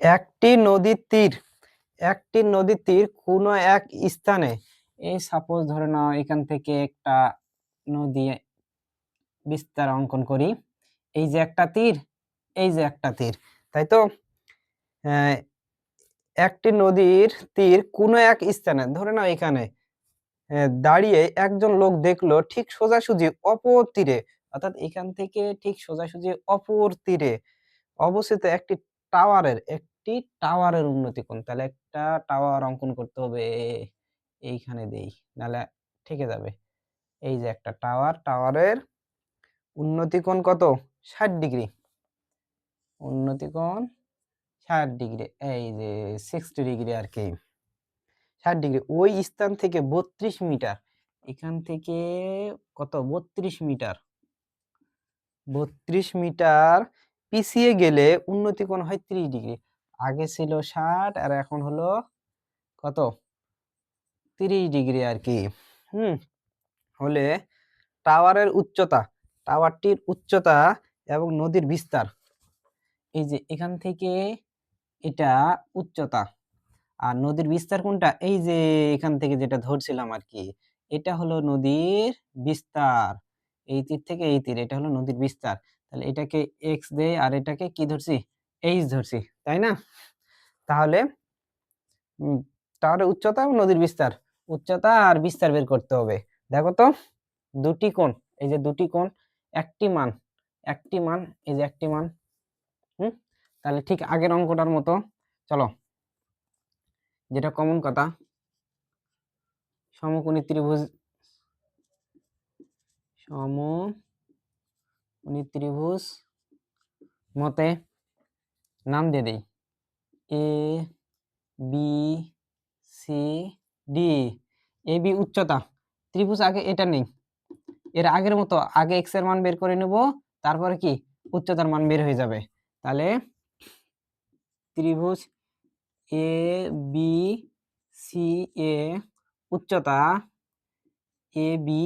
একটি নদীর তীর একটি নদীর তীর কোনো এক স্থানে। এই সাপোজ ধরে নাও এখান থেকে একটা নদী বিস্তার অঙ্কন করি। এই যে একটা তীর এই যে একটা তীর তাই তো? আহ, একটি নদীর তীর কোনো এক স্থানে ধরে নাও এখানে দাঁড়িয়ে একজন লোক দেখল ঠিক সোজাসুজি অপর তীরে অর্থাৎ এখান থেকে ঠিক সোজাসুজি অপর তীরে অবস্থিত একটি টাওয়ারের একটি টাওয়ারের উন্নতি কোণ তাহলে একটা টাওয়ার অঙ্কন করতে হবে এইখানে দেই, নাহলে ঠেকে যাবে। এই যে একটা টাওয়ার, টাওয়ারের উন্নতি কোণ কত? ষাট ডিগ্রি। উন্নতি কোণ ষাট ডিগ্রি, এই যে সিক্সটি ডিগ্রি আর কি। ষাট ডিগ্রি, ওই স্থান থেকে বত্রিশ মিটার, এখান থেকে কত? বত্রিশ মিটার। বত্রিশ মিটার পিছিয়ে গেলে উন্নতি কোণ হয় ত্রিশ ডিগ্রি। আগে ছিল ষাট আর এখন হলো কত? তিরিশ ডিগ্রি আর কি। হুম, হলে টাওয়ারের উচ্চতা, টাওয়ারটির উচ্চতা এবং নদীর বিস্তার, এই যে এখান থেকে এটা উচ্চতা, আর নদীর বিস্তার কোনটা? এই যে এখান থেকে যেটা ধরছিলাম আর কি, এটা হলো নদীর বিস্তার, এই তীর থেকে এই তীর, এটা হলো নদীর বিস্তার, তাহলে এটাকে এক্স দেয় আর এটাকে কি ধরছি? এইচ ধরছি। তাই না? তাহলে টাওয়ারের উচ্চতা এবং নদীর বিস্তার। উচ্চতা আর বিস্তার বের করতে হবে। দেখো তো, দুটি কোণ, এই যে দুটি কোণ, একটি মান একটি মান, এই যে একটি মান, হুম, তাহলে ঠিক আগের অঙ্কটার মতো, চলো। যেটা কমন কথা, সমকোণী ত্রিভুজ সমকোণী ত্রিভুজ মতে নাম দিয়ে দেই। A B C D A B উচ্চতা। ত্রিভুজ আগে এটা নেই। এর আগের মতো আগে এক্সের মান বের করে নেব, তারপরে কি? উচ্চতার মান বের হয়ে যাবে। তাহলে ত্রিভুজ এ বি সি এ উচ্চতা এ বি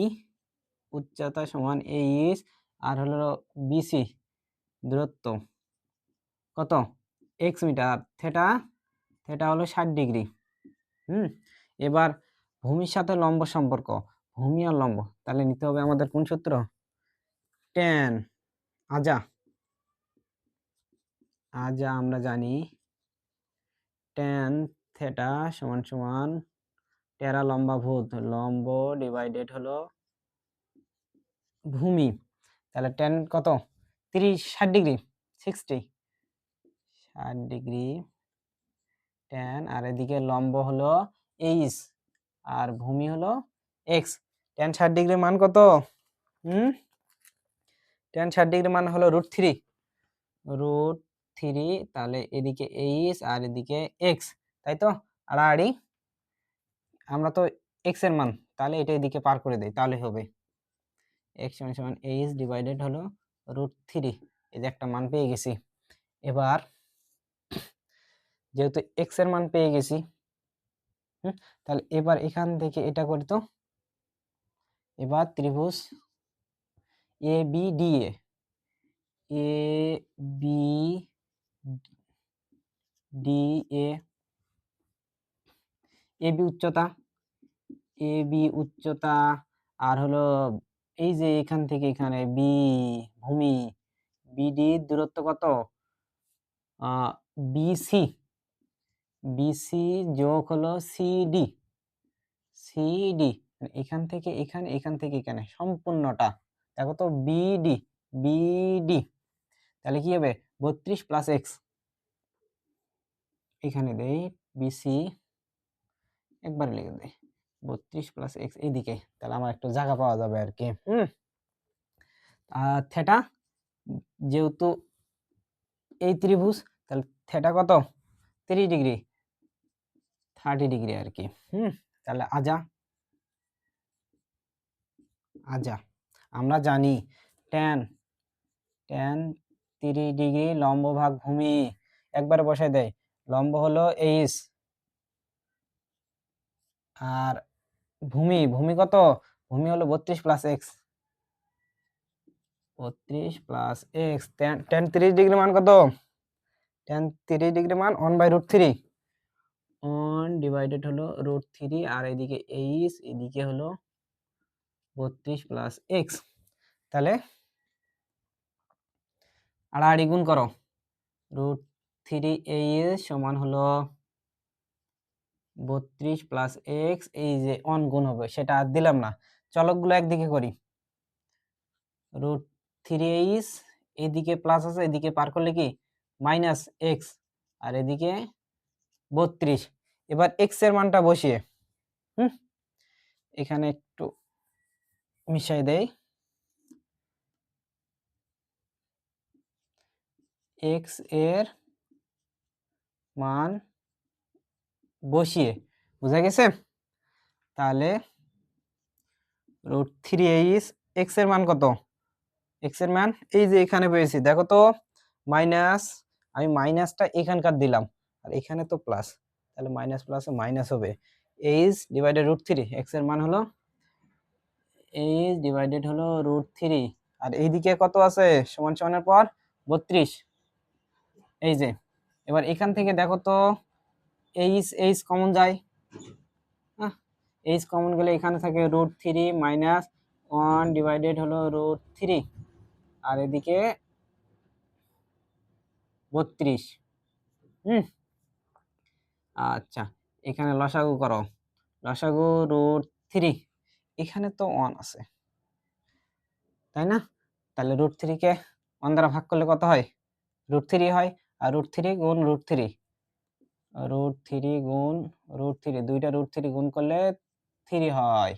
উচ্চতা সমান এইচ আর হলো বিসি দূরত্ব। কত? X metre. থেটা থেটা হলো ষাট ডিগ্রি। হুম? এবার ভূমির সাথে লম্ব সম্পর্ক। ভূমি আর লম্ব। তাহলে নিতে হবে আমাদের কোন সূত্র? টেন আজা। আজা আমরা জানি টেন থেটা সমান সমান টেরা লম্বা ভূত লম্ব ডিভাইডেড হলো ভূমি। তাহলে টেন কত? তিরিশ, ষাট ডিগ্রি সিক্সটি ষাট ডিগ্রি টেন আর এদিকে লম্ব হলো এইচ আর ভূমি হলো এক্স টেন ষাট ডিগ্রি মান কত? হুম? টেন ষাট ডিগ্রি মান হলো রুট থ্রি রুট থ্রি তাহলে এদিকে এইচ আর এদিকে এক্স তাই তো? আড়াআড়ি। আমরা তো এক্সের মান, তাহলে এটা এদিকে পার করে দেই, তাহলে হবে। এক্স সমান সমান এইচ ডিভাইডেড হলো রুট থ্রি এই যে একটা মান পেয়ে গেছি। এবার যেহেতু এক্সের মান পেয়ে গেছি হুম, তাহলে এবার এখান থেকে এটা করি তো এবার ত্রিভুজ A B D A A B D A A B উচ্চতা এ বি উচ্চতা আর হলো এই যে এখান থেকে এখানে বি ভূমি বিডি দূরত্ব কত? বিসি বিসি যোগ হলো সিডি সিডি এখান থেকে এখানে, এখান থেকে এখানে সম্পূর্ণটা। দেখো তো বিডি বিডি তাহলে কি হবে? বত্রিশ প্লাস এক্স এখানে দেই বিসি একবার লিখে দেয় বত্রিশ প্লাস এক্স এইদিকে। তাহলে আমার একটু জায়গা পাওয়া যাবে আর কি। হুম। থেটা যেহেতু এই ত্রিভুজ, তাহলে থেটা কত? তিরিশ ডিগ্রি। থার্টি ডিগ্রি আর কি হুম, তাহলে আজা। আজা। আমরা জানি টেন টেন তিরিশ ডিগ্রি লম্ব ভাগ ভূমি। একবারে বসায় দেয়, লম্ব হলো এইচ আর ভূমি ভূমি কত? ভূমি হলো বত্রিশ প্লাস এক্স বত্রিশ প্লাস এক্স টেন তিরিশ ডিগ্রি মান কত? টেন তিরিশ ডিগ্রি মান one by root three one divided হলো রুট থ্রি আর এদিকে এইচ, এদিকে হলো বত্রিশ প্লাস এক্স তাহলে আড়াআড়ি গুণ করো। রুট থ্রি এইচ সমান হলো বত্রিশ প্লাস এক্স এই যে অন গুণ হবে, সেটা আর দিলাম না। চলকগুলো একদিকে করি। রুট থ্রি এইচ এদিকে প্লাস আছে, এদিকে পার করলে কি? মাইনাস এক্স আর এদিকে বত্রিশ। এবার এক্সের মানটা বসিয়ে, হুম? এখানে একটু মিশাই দেই। এক্সের মান বসিয়ে, বুঝা গেছে? তাহলে রুট থ্রি এইচ এক্সের মান কত? এক্সের মান, এই যে এখানে পেয়েছি, দেখো তো, মাইনাস, আমি মাইনাসটা এখানকার দিলাম। আর এখানে তো প্লাস তাহলে মাইনাস প্লাসে মাইনাস হবে। এইচ ডিভাইডেড রুট থ্রি এক্সের মান হলো এইচ ডিভাইডেড হলো রুট থ্রি আর এইদিকে কত আছে? সমান সমানের পর বত্রিশ। এই যে, এবার এখান থেকে দেখো তো এইচ এইচ কমন যায়। এইচ কমন গেলে এখানে থাকে root three minus one divided হলো রুট থ্রি আর এদিকে বত্রিশ। হুম আচ্ছা এখানে লসাগু করো। লসাগু রুট থ্রি এখানে তো ওয়ান আছে। তাই না? তাহলে রুট থ্রিকে ওয়ান দ্বারা ভাগ করলে কত হয়? রুট থ্রি হয়, আর রুট থ্রি গুণ রুট থ্রি রুট থ্রি গুণ রুট থ্রি দুইটা রুট থ্রি গুণ করলে থ্রি হয়।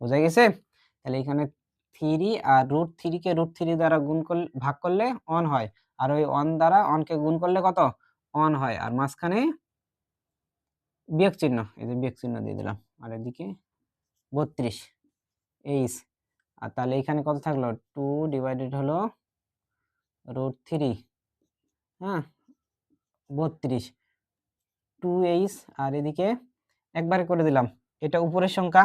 বোঝা গেছে? তাহলে এখানে থ্রি আর রুট থ্রিকে রুট থ্রি দ্বারা গুণ করলে, ভাগ করলে অন হয়। আর ওই অন দ্বারা অনকে গুণ করলে কত? অন হয়। আর মাঝখানে বিয়োগ চিহ্ন, এই যে বিয়োগ চিহ্ন দিয়ে দিলাম। আর এদিকে বত্রিশ, এইচ। আর তাহলে এখানে কত থাকল? টু ডিভাইডেড হলো রুট থ্রি হ্যাঁ? বত্রিশ। টু এইচ, আর এদিকে একবারে করে দিলাম। এটা উপরের সংখ্যা,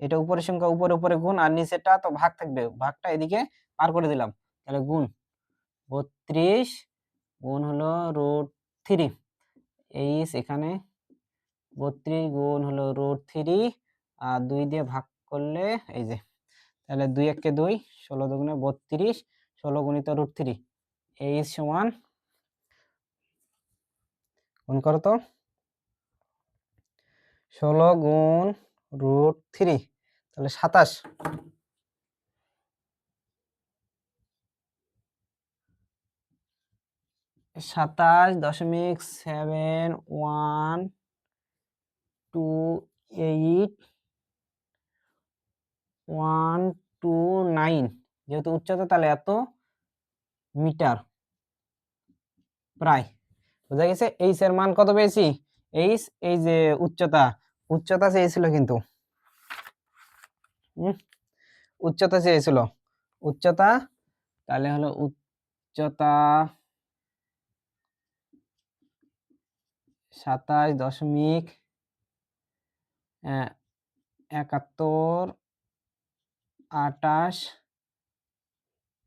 এটা উপরের সংখ্যা, উপরে উপরে গুণ, আর নিচেটা তো ভাগ থাকবে। ভাগটা এদিকে পার করে দিলাম। তাহলে গুণ, বত্রিশ গুণ হলো রুট থ্রি। এইচ এখানে বত্রিশ গুণ হলো রুট থ্রি আর দুই দিয়ে ভাগ করলে এই যে, তাহলে দুই একে দুই, ষোলো দুগুণে বত্রিশ, ষোলো গুণিত রুট থ্রি এইচ সমান গুণ করো তো, ষোলো গুণ রুট থ্রি তাহলে সাতাশ। সাতাশ দশমিক seven one two eight one two nine যেহেতু উচ্চতা, তাহলে এত মিটার। প্রায়। বোঝা গেছে? এইচ এর মান কত পেয়েছি? এইচ এই যে উচ্চতা। উচ্চতা চেয়েছিল কিন্তু। উচ্চতা চেয়েছিল। উচ্চতা, তাহলে হলো উচ্চতা সাতাশ দশমিক একাত্তর, আটাশ,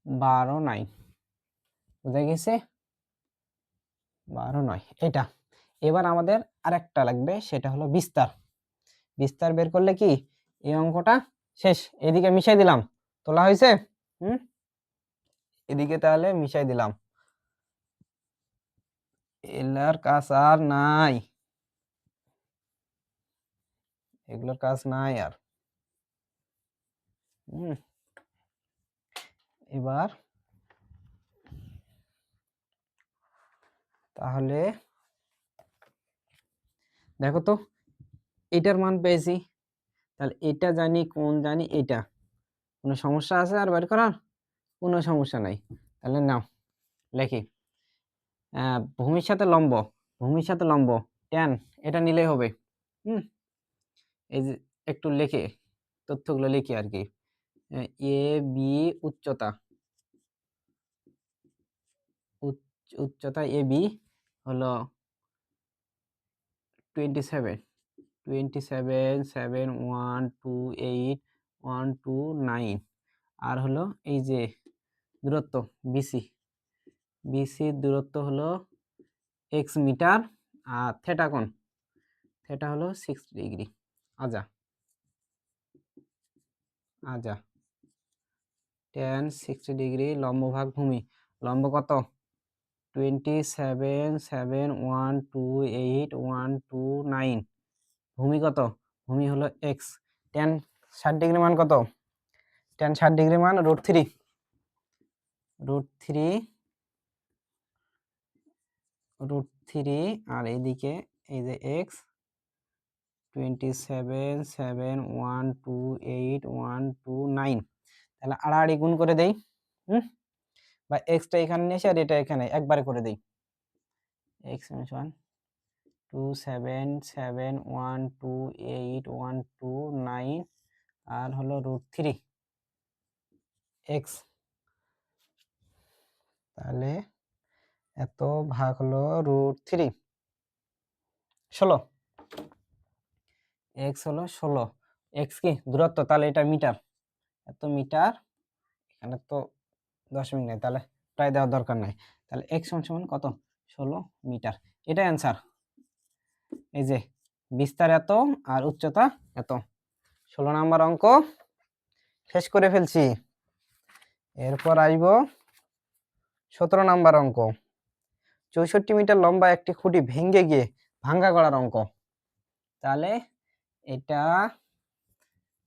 বারো নাই বোঝা গেছে? বারো, নয়। এটা। এবার আমাদের আরেকটা লাগবে, সেটা হলো বিস্তার। বিস্তার বের করলে কি? এই অঙ্কটা শেষ। এদিকে মিশাই দিলাম। তোলা হয়েছে? হুম? এদিকে তাহলে মিশাই দিলাম। এলার কাজ আর নাই। এগুলোর কাজ নাই আর। হুম। এবার তাহলে দেখো তো, এটার মান পেয়েছি। তাহলে এটা জানি, কোন জানি এটা। কোনো সমস্যা আছে আর বের করার? কোনো সমস্যা নাই। তাহলে নাও, লেখি। ভূমির সাথে লম্ব, ভূমির সাথে লম্ব ট্যান এটা নিলেই হবে। হুম। এই যে একটু লেখে, তথ্যগুলো লিখি আর কি এ, বি, উচ্চতা। উচ্চ- উচ্চতা এ, বি হলো twenty seven twenty seven seven one two eight one two nine আর হলো এই যে দূরত্ব বিসি বিসির দূরত্ব হলো এক্স মিটার আর থেটা থেটা হলো সিক্সটি ডিগ্রি আজা। আজা। টেন সিক্সটি ডিগ্রি লম্ব ভাগ ভূমি। লম্ব কত? Twenty seven seven one two eight one two nine ভূমি কত? ভূমি হলো এক্স টেন ষাট ডিগ্রি মান কত? টেন ষাট ডিগ্রি মান root three root three root three আর এইদিকে এই যে x twenty seven seven one two eight one two nine তাহলে আড়াআড়ি গুণ করে দেই, হুম? বা এক্সটা এখানে নিয়ে এসে আর এটা এখানে, একবারে করে দেই। X minus one two seven seven one two eight one two nine আর হলো রুট থ্রি এক্স তাহলে এত ভাগ হলো রুট থ্রি ষোলো। এক্স হলো ষোলো। এক্স কি? দূরত্ব, তাহলে এটা মিটার। এত মিটার, এখানে তো দশমিক নেই, তাহলে প্রায় দেওয়ার দরকার নাই। তাহলে এক্স সমান সমান কত? ষোলো মিটার। এটা অ্যান্সার এই যে, বিস্তার এত আর উচ্চতা এত। ষোলো নাম্বার অঙ্ক, শেষ করে ফেলছি। এরপর আসব সতেরো নাম্বার অঙ্ক। চৌষট্টি মিটার লম্বা একটি খুঁটি ভেঙে গিয়ে ভাঙ্গা গড়ার অঙ্ক। তাহলে এটা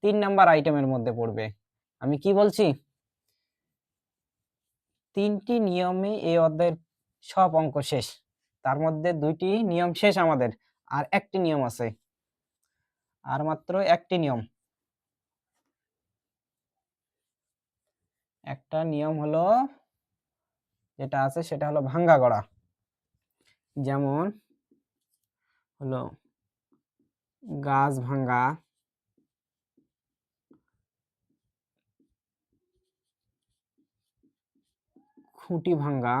তিন নাম্বার আইটেমের মধ্যে পড়বে। আমি কি বলছি? তিনটি নিয়মে এই অধ্যায়ের সব অঙ্ক শেষ। তার মধ্যে দুইটি নিয়ম শেষ আমাদের, আর একটি নিয়ম আছে। আর মাত্র একটি নিয়ম। একটা নিয়ম হলো, যেটা আছে সেটা হলো ভাঙ্গা গড়া। যেমন হলো গাছ ভাঙ্গা খুঁটি ভাঙ্গা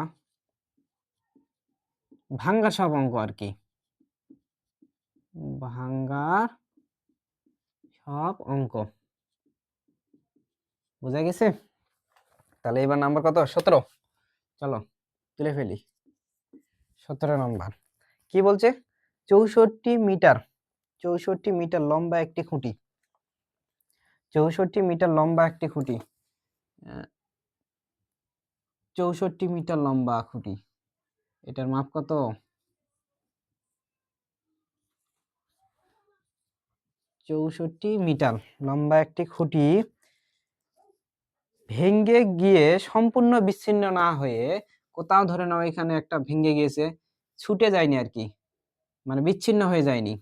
ভাঙ্গা সব অঙ্ক আর কি। ভাঙ্গার সব অঙ্ক। বোঝা গেছে? তাহলে এবার নাম্বার কত? সতেরো। চলো, তুলে ফেলি। সতেরো নম্বর। কি বলছে? চৌষট্টি মিটার। চৌষট্টি মিটার লম্বা একটি খুঁটি। চৌষট্টি মিটার লম্বা একটি খুঁটি। চৌষট্টি মিটার লম্বা খুঁটি। এটার মাপ কত? চৌষট্টি মিটার লম্বা একটি খুঁটি ভেঙ্গে গিয়ে সম্পূর্ণ বিচ্ছিন্ন না হয়ে কোথাও ধরে নাও এখানে একটা ভেঙ্গে গিয়েছে, ছুটে যায়নি আর কি। মানে বিচ্ছিন্ন হয়ে যায়নি।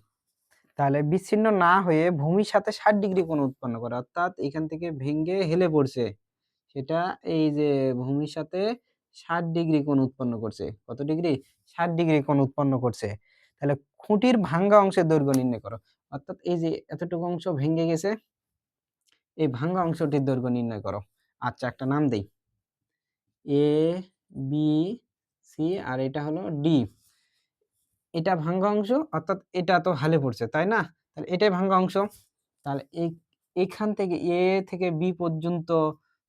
তাহলে বিচ্ছিন্ন না হয়ে ভূমির সাথে ষাট ডিগ্রি কোণ উৎপন্ন করে। অর্থাৎ এখান থেকে ভেঙ্গে হেলে পড়ছে। সেটা এই যে ভূমির সাথে ষাট ডিগ্রি কোণ উৎপন্ন করছে। কত ডিগ্রি? ষাট ডিগ্রি কোণ উৎপন্ন করছে। তাহলে খুঁটির ভাঙ্গা অংশের দৈর্ঘ্য নির্ণয় করো। অর্থাৎ এই যে এতটুকু অংশ ভেঙ্গে গেছে, এই ভাঙ্গা অংশটির দৈর্ঘ্য নির্ণয় করো। আচ্ছা একটা নাম দেই। এ, বি, সি, আর এটা হলো ডি। এটা ভাঙ্গা অংশ, অর্থাৎ এটা তো হালে পড়ছে, তাই না? তাহলে এটাই ভাঙ্গা অংশ। তাহলে এখান থেকে এ থেকে বি পর্যন্ত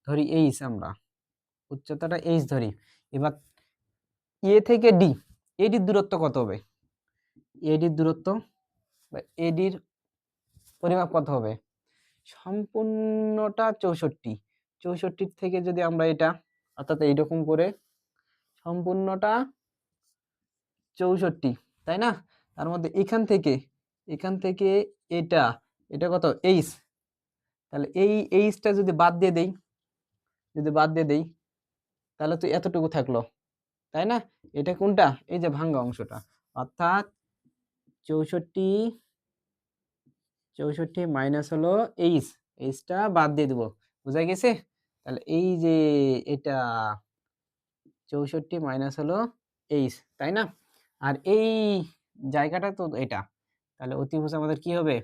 ধরি এইচ আমরা। উচ্চতাটা এইচ ধরি। এবার এ থেকে ডি এডির দূরত্ব কত হবে? এডির দূরত্ব, বা এডির পরিমাপ কত হবে? সম্পূর্ণটা চৌষট্টি। চৌষট্টির থেকে যদি আমরা এটা, অর্থাৎ এইরকম করে, সম্পূর্ণটা চৌষট্টি। তাই না? তার মধ্যে এখান থেকে এখান থেকে এটা এটা কত? এইচ তাহলে এই এইচটা যদি বাদ দিয়ে দেই, যদি বাদ দিয়ে দেই, তাহলে তো এতটুকু থাকল, তাই না? এটা কোনটা? এই যে ভাঙ্গা অংশটা। অর্থাৎ চৌষট্টি চৌষট্টি মাইনাস হলো এইচ এইচটা বাদ দিয়ে দেবো। বোঝা গেছে? তাহলে এই যে এটা, চৌষট্টি মাইনাস হলো এইচ তাই না? আর এই জায়গাটা তো এটা। তাহলে অতিভুজ আমাদের কি হবে?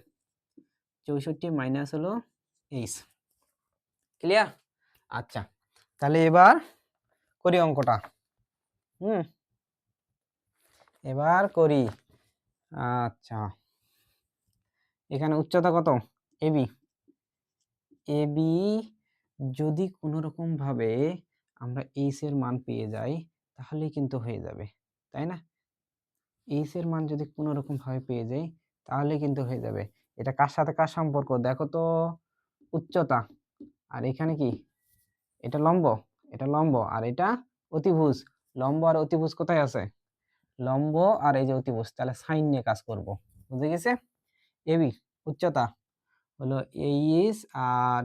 চৌষট্টি মাইনাস হলো এইচ। ক্লিয়ার আচ্ছা তাহলে এবার করি অঙ্কটা। হুম? এবার করি। আচ্ছা এখানে উচ্চতা কত? এবি এবি যদি কোনো রকম ভাবে আমরা এইচ এর মান পেয়ে যাই, তাহলেই কিন্তু হয়ে যাবে, তাই না? এইচ এর মান যদি কোনো রকম ভাবে পেয়ে যাই, তাহলে কিন্তু হয়ে যাবে। এটা কার সাথে কার সম্পর্ক? দেখো তো, উচ্চতা। আর এখানে কি? এটা লম্ব এটা লম্ব। আর এটা অতিভুজ। লম্ব আর অতিভুজ কোথায় আছে? লম্ব আর এই যে অতিভুজ, তাহলে সাইন নিয়ে কাজ করব। বুঝে গেছে? এবি উচ্চতা। হলো এইচ আর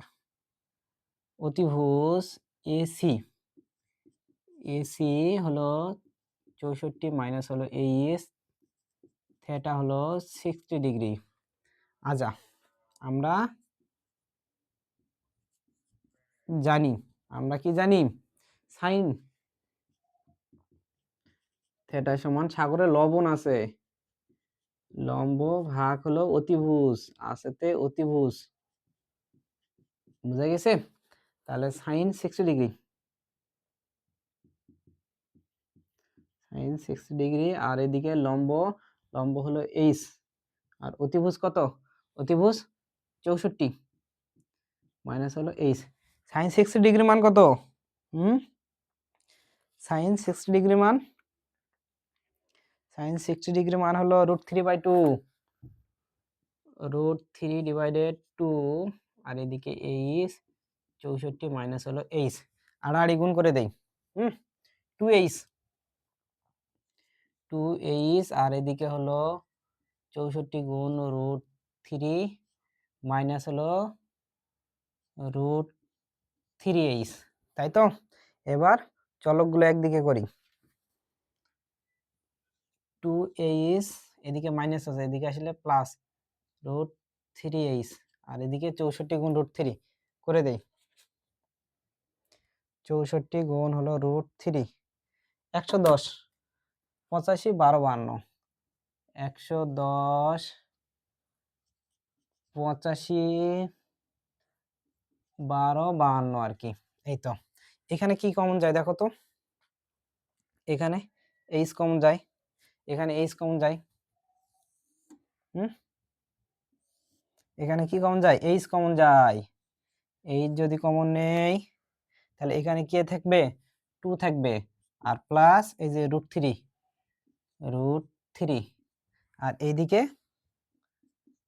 অতিভুজ এসি এসি হলো চৌষট্টি মাইনাস হলো এইচ থিটা হলো সিক্সটি ডিগ্রি আচ্ছা আমরা জানি, আমরা কি জানি? সাইন। থিটা সমান সাগরে লবণ আছে। লম্ব ভাগ হলো অতিভুজ, আছেতে অতিভুজ। বুঝা গেছে? তাহলে sine sixty degree sine sixty degree আর এদিকে লম্ব লম্ব হলো এইচ। আর অতিভুজ কত? অতিভুজ চৌষট্টি। মাইনাস হলো এইচ। সাইন সিক্সটি ডিগ্রি মান কত? হুম? সাইন সিক্সটি ডিগ্রি মান? সাইন সিক্সটি ডিগ্রি মান হলো root three by two. Root three divided two. আর এদিকে এইচ, চৌষট্টি মাইনাস হলো এইচ। আড়াআড়ি গুণ করে দেই। হুম? Two h. টু এইচ আর এদিকে হলো চৌষট্টি গুণ রুট থ্রি মাইনাস হলো রুট থ্রি এইচ, তাই তো? এবার চলকগুলো একদিকে করি। টু এইচ, এদিকে মাইনাস আছে, এদিকে আসলে প্লাস রুট থ্রি এইচ আর এদিকে চৌষট্টি গুণ রুট থ্রি করে দেই। চৌষট্টি গুণ হলো রুট থ্রি, একশো দশ। পঁচাশি, বারো বান্ন একশো দশ, পঁচাশি, বারো, বাহান্ন আর কি। এই তো। এখানে কি কমন যায় দেখো তো? এখানে এইচ কমন যায়। এখানে এইচ কমন যায়। হুম? এখানে কি কমন যায়? এইচ কমন যায়। এইচ যদি কমন নেই, তাহলে এখানে কে থাকবে? টু থাকবে। আর প্লাস এই যে রুট থ্রি রুট থ্রি আর এইদিকে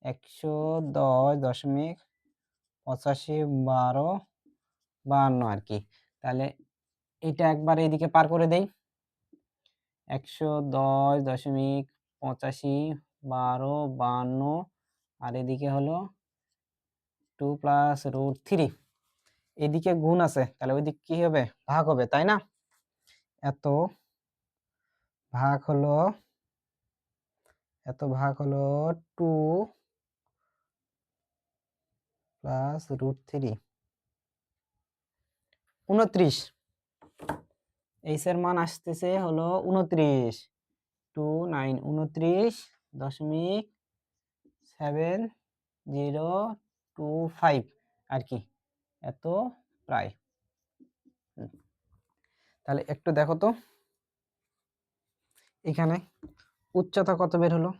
একশো দশ দশমিক পঁচাশি বারো বাহান্ন আর কি। তাহলে এটা একবার এইদিকে পার করে দেই। একশো দশ দশমিক পঁচাশি বারো বাহান্ন। আর এদিকে হলো টু প্লাস রুট থ্রি এদিকে গুণ আছে, তাহলে ওইদিক কি হবে? ভাগ হবে, তাই না? এত ভাগ হলো, এত ভাগ হলো টু প্লাস রুট থ্রি উনত্রিশ। এইচ এর মান আসতেছে হলো উনত্রিশ। টু নাইন উনত্রিশ, দশমিক সেভেন জিরো টু ফাইভ আর কি, এত প্রায়। তাহলে একটু দেখো তো। এখানে উচ্চতা কত বের হলো?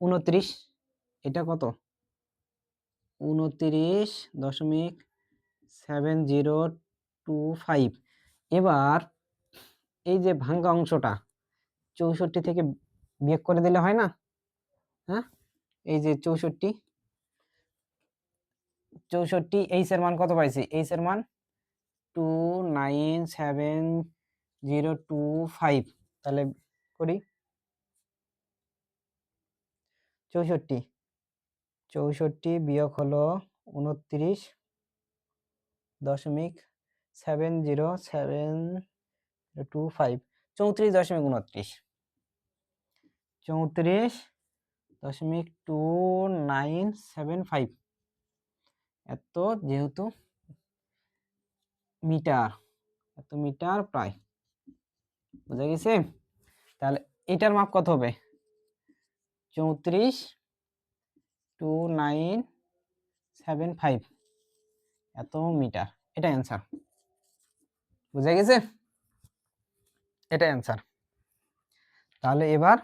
উনত্রিশ। এটা কত? উনত্রিশ দশমিক সেভেন জিরো টু ফাইভ। এবার এই যে ভাঙ্গা অংশটা চৌষট্টি থেকে বিয়োগ করে দিলে হয় না? হ্যাঁ? এই যে চৌষট্টি। চৌষট্টি, এইচ এর মান কত পাইছি? এইচ এর মান two nine seven zero two five. তাহলে করি। চৌষট্টি। চৌষট্টি বিয়োগ হলো উনত্রিশ দশমিক seven zero seven two five. চৌত্রিশ দশমিক উনত্রিশ চৌত্রিশ দশমিক টু নাইন সেভেন ফাইভ। এত যেহেতু মিটার, এত মিটার প্রায়। বুঝা গেছে? তাহলে এটার মাপ কত হবে? চৌত্রিশ টু নাইন সেভেন ফাইভ। এত মিটার। এটা অ্যান্সার। বুঝা গেছে? এটা অ্যান্সার। তাহলে এবার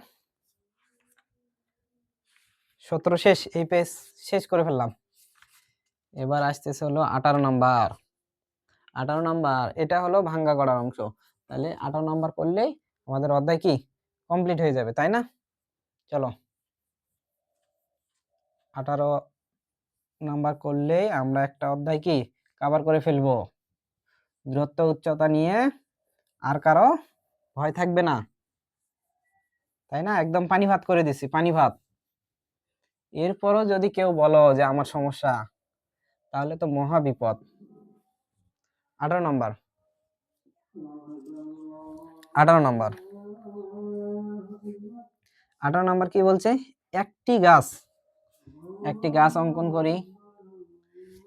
সতেরো শেষ, এই পেজ শেষ করে ফেললাম। এবার আসতেছে হলো আঠারো নাম্বার। আঠারো নাম্বার, এটা হলো ভাঙ্গা গড়ার অংশ। তাহলে আঠারো নাম্বার করলেই আমাদের অধ্যায় কি? কমপ্লিট হয়ে যাবে, তাই না? চলো। আঠারো নাম্বার করলেই আমরা একটা অধ্যায় কি? কভার করে ফেলব। দূরত্ব, উচ্চতা নিয়ে আর কারও ভয় থাকবে না। তাই না? একদম পানি ভাত করে দিছি, পানি ভাত। এরপরও যদি কেউ বলো যে আমার সমস্যা, তাহলে তো মহা বিপদ। আঠারো নম্বর। আঠারো নম্বর। আঠারো নম্বর কি বলছে? একটি গাছ। একটি গাছ অঙ্কন করি।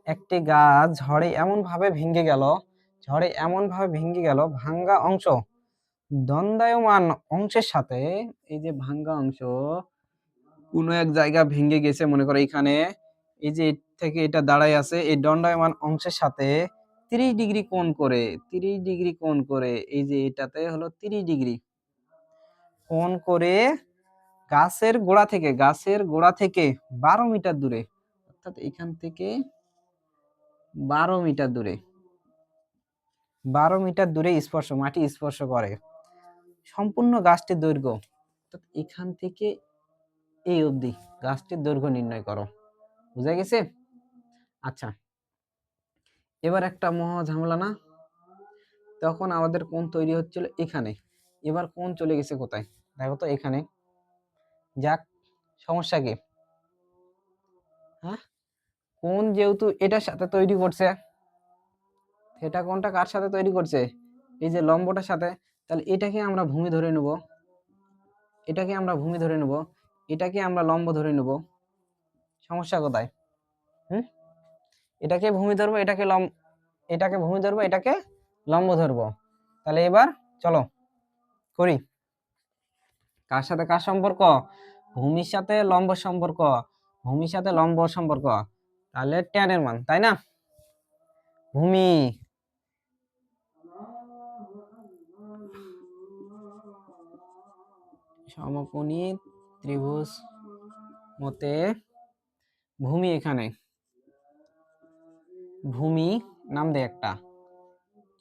একটি গাছ ঝড়ে এমন ভাবে ভেঙে গেল, ঝড়ে এমন ভাবে ভেঙে গেল, ভাঙ্গা অংশ দণ্ডায়মান অংশের সাথে এই যে ভাঙ্গা অংশ কোনো এক জায়গা ভেঙে গেছে মনে করো এখানে, এই যে থেকে এটা দাঁড়ায় আছে, এই দণ্ডায়মান অংশের সাথে তিরিশ ডিগ্রি কোণ করে, তিরিশ ডিগ্রি কোণ করে, এই যে এটাতে হলো তিরিশ ডিগ্রি। কোণ করে গাছের গোড়া থেকে, গাছের গোড়া থেকে বারো মিটার দূরে, অর্থাৎ এখান থেকে বারো মিটার দূরে, বারো মিটার দূরে স্পর্শ, মাটি স্পর্শ করে। সম্পূর্ণ গাছটির দৈর্ঘ্য, অর্থাৎ এখান থেকে এই অবধি গাছটির দৈর্ঘ্য নির্ণয় করো। বুঝা গেছে? আচ্ছা এবার একটা মহা ঝামেলা না? তখন আমাদের কোন তৈরি হচ্ছিল এখানে। এবার কোন চলে গেছে কোথায়? দেখো তো এখানে। যাক, সমস্যা কি? হ্যাঁ? কোন যেহেতু এটার সাথে তৈরি করছে এটা কোনটা কার সাথে তৈরি করছে? এই যে লম্বটার সাথে, তাহলে এটাকে আমরা ভূমি ধরে নেব। এটাকে আমরা ভূমি ধরে নেব। এটাকে আমরা লম্ব ধরে নেব। সমস্যা কোথায়? হুম? এটাকে ভূমি ধরবো, এটাকে লম্ব, এটাকে ভূমি ধরবো, এটাকে লম্ব ধরবো। তাহলে এবার চলো করি। কার সাথে কার সম্পর্ক? ভূমির সাথে লম্ব সম্পর্ক, ভূমির সাথে লম্ব সম্পর্ক। তাহলে ট্যানের মান, তাই না? ভূমি। সমকোণী ত্রিভুজ মতে ভূমি এখানে। ভূমি, নাম দে একটা।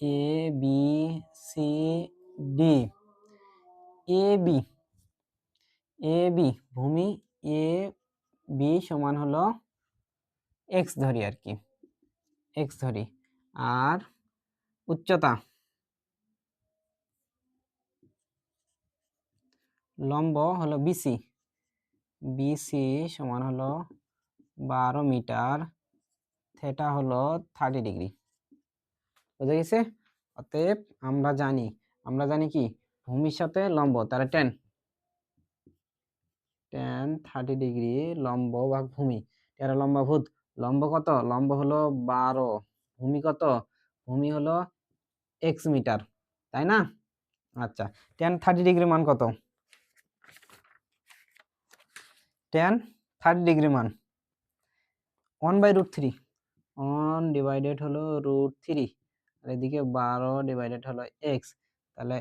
A B C D A B A B ভূমি এ বি সমান হলো এক্স ধরি আর কি। এক্স ধরি। আর উচ্চতা? লম্ব হলো বিসি বিসি সমান হলো বারো মিটার। থেটা হলো থার্টি ডিগ্রি বুঝা গেছে? অতএব আমরা জানি আমরা জানি কি? ভূমির সাথে লম্ব, তাহলে টেন টেন থার্টি ডিগ্রি লম্ব বা ভূমি। তেরো লম্ব ভূত। লম্ব কত? লম্ব হলো বারো। ভূমি কত? ভূমি হলো এক্স মিটার, তাই না? আচ্ছা টেন থার্টি ডিগ্রি মান কত? টেন থার্টি ডিগ্রি মান। One by root three one divided হলো রুট থ্রি আর এদিকে বারো ডিভাইডেড হলো এক্স তাহলে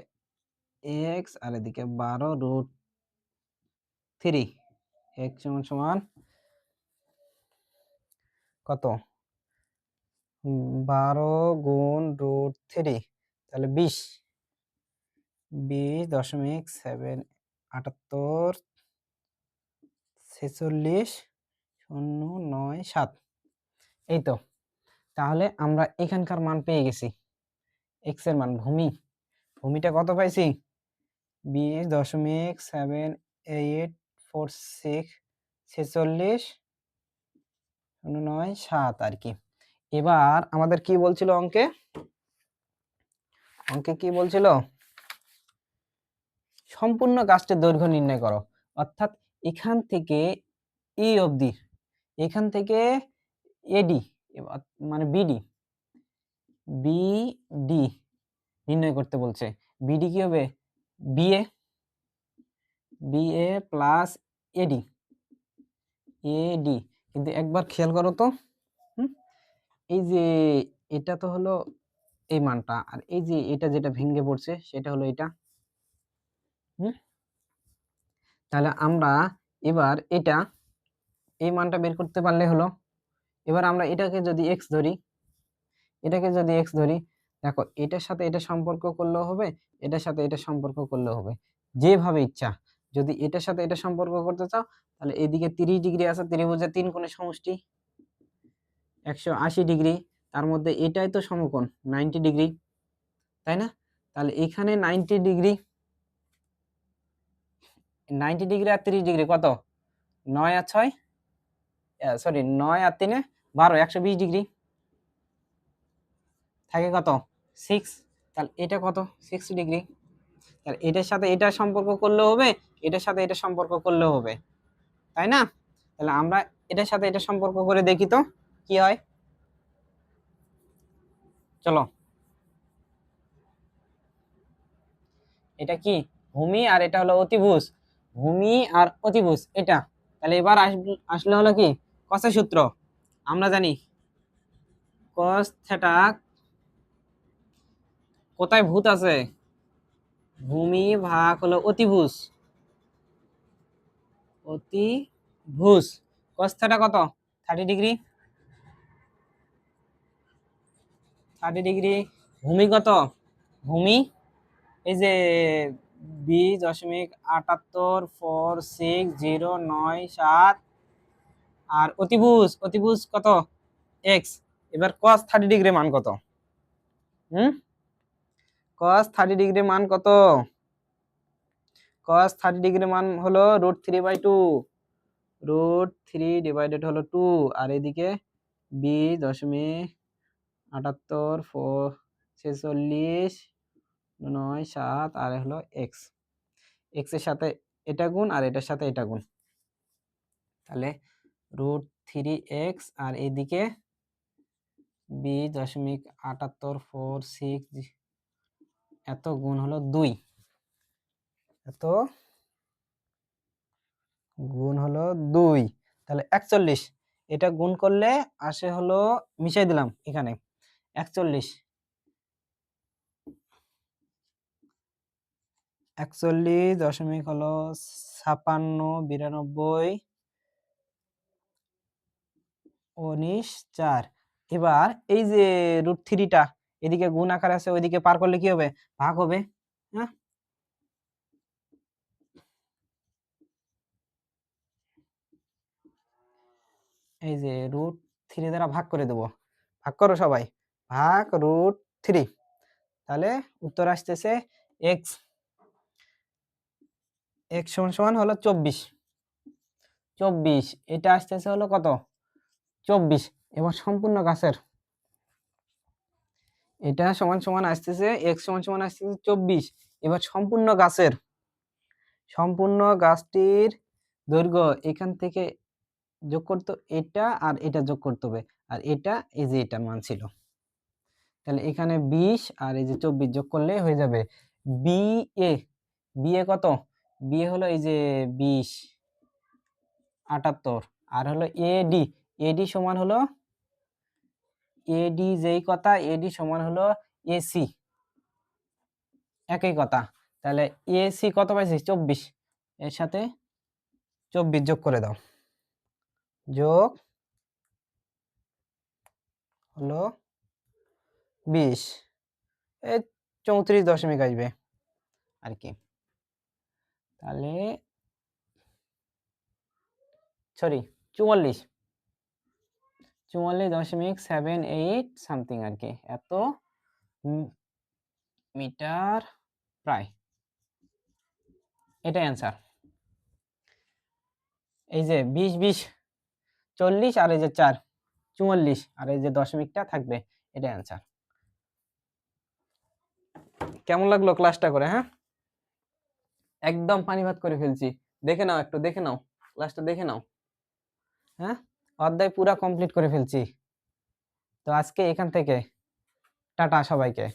এক্স আর এদিকে বারো রুট থ্রি এক্স সমান সমান কত? বারো গুণ রুট থ্রি তাহলে বিশ বিশ দশমিক সেভেন আটাত্তর ছেচল্লিশ শূন্য নয় সাত, এই তো। তাহলে আমরা এখানকার মান পেয়ে গেছি। এক্সের মান, ভূমি। ভূমিটা কত পাইছি? বিশ দশমিক সেভেন এইট ফোর সিক্স ছেচল্লিশ নয় সাত আর কি এবার আমাদের কি বলছিল অঙ্কে? অঙ্কে কি বলছিল? সম্পূর্ণ গাছটির দৈর্ঘ্য নির্ণয় করো। অর্থাৎ এখান থেকে এই অবধি, এখান থেকে এডি মানে বিডি বিডি নির্ণয় করতে বলছে। বিডি কি হবে? BA BA plus AD AD কিন্তু একবার খেয়াল করো তো? এই যে এটা তো হলো এই মানটা, আর এই যে এটা যেটা ভেঙে পড়ছে সেটা হলো এটা, হুম? তাহলে আমরা এবার এটা, এই মানটা বের করতে পারলে হলো এবার আমরা এটাকে যদি এক্স ধরি, এটাকে যদি এক্স ধরি, দেখো এটার সাথে এটা সম্পর্ক করলেও হবে, এটার সাথে এটা সম্পর্ক করলেও হবে। যেভাবে ইচ্ছা, যদি এটার সাথে এটা সম্পর্ক করতে চাও, তাহলে এদিকে তিরিশ ডিগ্রি আছে ত্রিভুজের তিন কোণের সমষ্টি, একশো আশি ডিগ্রি, তার মধ্যে এটাই তো সমকোণ, নাইনটি ডিগ্রি, তাই না? তাহলে এখানে নাইনটি ডিগ্রি নাইনটি ডিগ্রি আর তিরিশ ডিগ্রি কত? নয় আর ছয়? সরি নয় আর তিনে বারো, একশো বিশ ডিগ্রি। থাকে কত? সিক্স তাহলে এটা কত? Six degree. তাহলে এটার সাথে এটা সম্পর্ক করলেও হবে, এটার সাথে এটা সম্পর্ক করলে হবে। তাই না? তাহলে আমরা এটার সাথে এটা সম্পর্ক করে দেখি তো, কি হয়? চলো। এটা কি? ভূমি আর এটা হলো অতিভুজ। ভূমি আর অতিভুজ, এটা। তাহলে এবার আসলে হলো কি? কসের সূত্র আমরা জানি কস থেটা কোথায় ভূত আছে? ভূমি ভাগ হলো অতিভুজ। অতিভুজ। কস থেটা কত? থার্টি ডিগ্রি থার্টি ডিগ্রি ভূমি কত? ভূমি এই যে বি দশমিক আটাত্তর ফোর সিক্স জিরো নয় সাত আর অতিভুজ অতিভুজ কত? এক্স এবার কস থার্টি ডিগ্রি মান কত? হুম? কস থার্টি ডিগ্রি মান কত? কস থার্টি ডিগ্রি মান হলো root three by two root three divided হলো টু আর এদিকে বি দশমিক আটাত্তর ফোর ছেচল্লিশ, নয়, সাত, আর হলো এক্স এক্সের সাথে এটা গুণ আর এটার সাথে এটা গুণ। তাহলে রুট থ্রি এক্স আর এদিকে বি দশমিক আটাত্তর ফোর সিক্স এত গুণ হলো দুই। এত গুণ হলো দুই। তাহলে একচল্লিশ। এটা গুণ করলে আসে হলো মিশাই দিলাম এখানে, একচল্লিশ। একচল্লিশ দশমিক হলো ছাপান্ন বিরানব্বই। উনিশ চার এবার এই যে রুট থ্রিটা এদিকে গুণ আকার আছে, ওইদিকে পার করলে কি হবে? ভাগ হবে হ্যাঁ? এই যে রুট থ্রি দ্বারা ভাগ করে দেব। ভাগ করো সবাই। ভাগ রুট থ্রি তাহলে উত্তর আসতেছে এক্স এক্স সমান সমান হলো চব্বিশ। চব্বিশ, এটা আসতেছে হলো কত? চব্বিশ, এবার সম্পূর্ণ গাছের। এটা সমান সমান আসতেছে এক্স সমান সমান আসতেছে চব্বিশ, এবার সম্পূর্ণ গাছের। সম্পূর্ণ গাছটির দৈর্ঘ্য এখান থেকে যোগ করতে এটা আর এটা যোগ করতে হবে, আর এটা এই যে এটার মান ছিল। তাহলে এখানে বিশ আর এই যে চব্বিশ যোগ করলে হয়ে যাবে বি এ। বি এ কত? বিয়ে হলো এই যে বিশ, আটাত্তর, আর হলো এডি এডি সমান হলো এডি যেই কথা এডি সমান হলো এসি একই কথা। তাহলে এসি কত পাইছি? চব্বিশ। এর সাথে চব্বিশ যোগ করে দাও। যোগ হলো বিশ। এই চৌত্রিশ দশমিক আসবে। আর কি? তাহলে সরি, চুয়াল্লিশ। চুয়াল্লিশ দশমিক সেভেন এইট সামথিং আর কি। এত মিটার প্রায়। এটাই অ্যান্সার এই যে বিশ বিশ, চল্লিশ আর এই যে চার, চুয়াল্লিশ আর এই যে দশমিকটা থাকবে, এটাই অ্যান্সার কেমন লাগল ক্লাসটা করে হ্যাঁ? একদম পানি ভাত করে ফেলছি। দেখে নাও একটু, দেখে নাও ক্লাসটা দেখে নাও। হ্যাঁ? অধ্যায় পুরা কমপ্লিট করে ফেলছি। তো আজকে এখান থেকে টাটা সবাইকে।